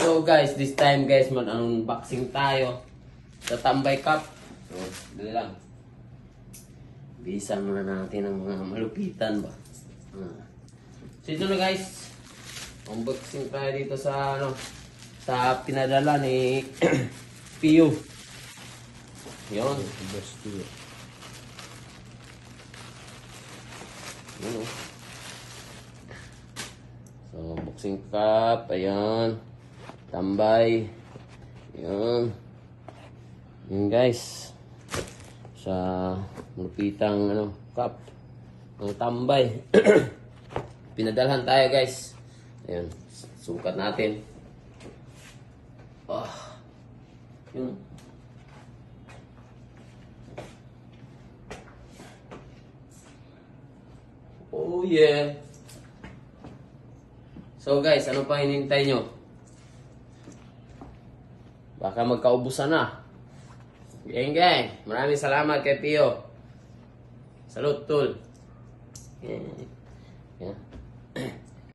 So guys, this time guys, mag-unboxing tayo sa Tambay Cup. So, dali lang. Bisan muna natin ang mga malupitan ba. Ah. So ito na guys. Unboxing tayo dito sa ano sa pinadala ni Pio. Yun. Yun oh. So, boxing cup, ayan. Tambay. Ayan. Yun guys. Sa lupitang ano, cup. Ang tambay. Pinadalhan tayo guys. Ayan. Sukat natin. Ah. Yun. Oh yeah. So guys, ano pa hinintay nyo? Baka magkaubusan na. Gang gang, maraming salamat kay Pio. Salute tol. Yan. Yan.